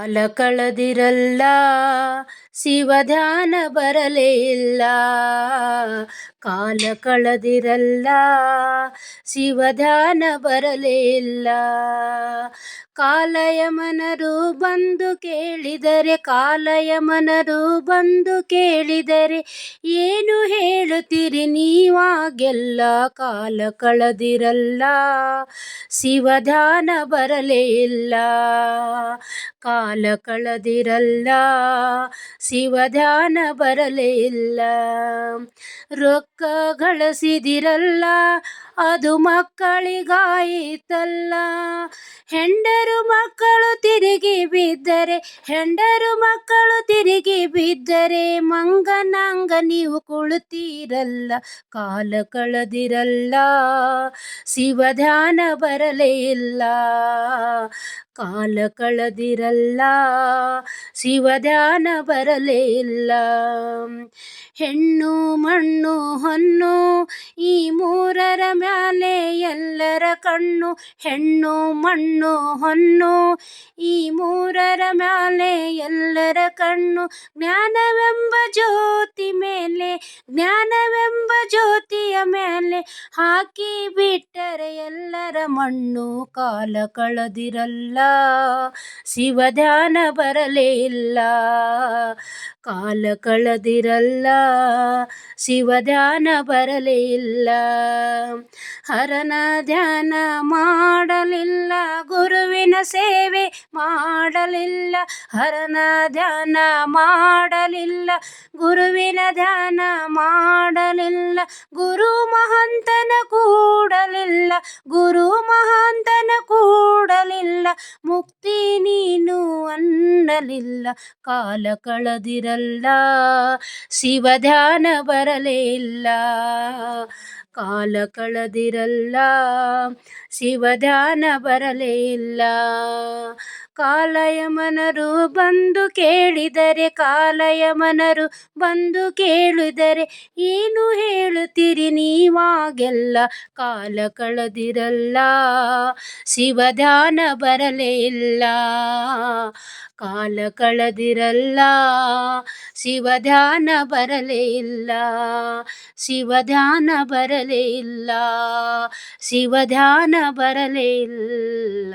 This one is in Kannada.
ಕಾಲ ಕಳೆದಿರಲ್ಲ, ಶಿವಧ್ಯಾನ ಬರಲೇ ಇಲ್ಲ ಕಾಲ ಕಳೆದಿರಲ್ಲ, ಶಿವಧ್ಯಾನ ಬರಲೇ ಇಲ್ಲ ಕಾಲಯಮನರು ಬಂದು ಕೇಳಿದರೆ, ಕಾಲಯಮನರು ಬಂದು ಕೇಳಿದರೆ, ಏನು ಹೇಳುತ್ತೀರಿ ನೀವಾಗೆಲ್ಲ ಕಾಲ ಕಳೆದಿರಲ್ಲ, ಶಿವಧ್ಯಾನ ಬರಲೇ ಇಲ್ಲ ಕಾಲ ಕಳೆದಿರಲ್ಲ ಶಿವಧ್ಯಾನ ಬರಲೇ ಇಲ್ಲ. ರೊಕ್ಕ ಗಳಿಸಿದಿರಲ್ಲ ಅದು ಮಕ್ಕಳಿಗಾಯಿತಲ್ಲ. ಹೆಂಡರು ಮಕ್ಕಳು ತಿರುಗಿ ಬಿದ್ದರೆ, ಹೆಂಡರು ಮಕ್ಕಳು ತಿರುಗಿ ಬಿದ್ದರೆ ಮಂಗನಂಗ ನೀವು ಕುಳಿತೀರಲ್ಲ, ಕಾಲ ಕಳೆದಿರಲ್ಲ, ಶಿವಧ್ಯಾನ ಬರಲೇ ಇಲ್ಲ. ಕಾಲ ಕಳೆದಿರಲ್ಲ, ಶಿವಧ್ಯಾನ ಬರಲೇ ಇಲ್ಲ. ಹೆಣ್ಣು ಮಣ್ಣು ಹೊನ್ನು ಈ ಮೂರರ ಎಲ್ಲರ ಕಣ್ಣು, ಹೆಣ್ಣು, ಮಣ್ಣು, ಹೊನ್ನು. ಈ ಮೂರರ ಮೇಲೆ ಎಲ್ಲರ ಕಣ್ಣು, ಜ್ಞಾನವೆಂಬ ಜ್ಯೋತಿ ಮೇಲೆ ಜ್ಞಾನವೆಂಬ ಜ್ಯೋತಿಯ ಮೇಲೆ ಹಾಕಿ ಬಿಟ್ಟರೆ ಎಲ್ಲರ ಮಣ್ಣು ಕಾಲ ಕಳೆದಿರಲ್ಲ. ಶಿವಧ್ಯಾನ ಬರಲೇ ಇಲ್ಲ. ಕಾಲ ಕಳೆದಿರಲ್ಲ. ಶಿವಧ್ಯಾನ ಬರಲೇ ಇಲ್ಲ. ಹರನ ಧ್ಯಾನ ಮಾಡಲಿಲ್ಲ ಗುರುವಿನ ಸೇವೆ ಮಾಡಲಿಲ್ಲ, ಹರನ ಧ್ಯಾನ ಮಾಡಲಿಲ್ಲ, ಗುರುವಿನ ಧ್ಯಾನ ಮಾಡಲಿಲ್ಲ, ಗುರು ಮಹಂತನ ಕೂಡಲಿಲ್ಲ, ಗುರು ಮಹಾಂತನ ಕೂಡಲಿಲ್ಲ, ಮುಕ್ತಿ ನೀನು ಅನ್ನಲಿಲ್ಲ, ಕಾಲ ಕಳೆದಿರಲ್ಲ, ಶಿವ ಧ್ಯಾನ ಇಲ್ಲ ಕಾಲ ಕಳೆದಿರಲ್ಲ ಶಿವಧ್ಯಾನ ಬರಲೇ ಇಲ್ಲ. ಕಾಲಯಮನರು ಬಂದು ಕೇಳಿದರೆ, ಕಾಲಯಮನರು ಬಂದು ಕೇಳಿದರೆ ಏನು ಹೇಳುತ್ತೀರಿ ನೀವಾಗೆಲ್ಲ? ಕಾಲ ಕಳೆದಿರಲ್ಲ, ಶಿವಧ್ಯಾನ ಬರಲೇ ಇಲ್ಲ. ಕಾಲ ಕಳೆದಿರಲ್ಲ, ಶಿವಧ್ಯಾನ ಬರಲೇ ಇಲ್ಲ. ಶಿವಧ್ಯಾನ ಬರಲೇ ಇಲ್ಲ, ಶಿವಧ್ಯಾನ ಬರಲೇ ಇಲ್ಲ.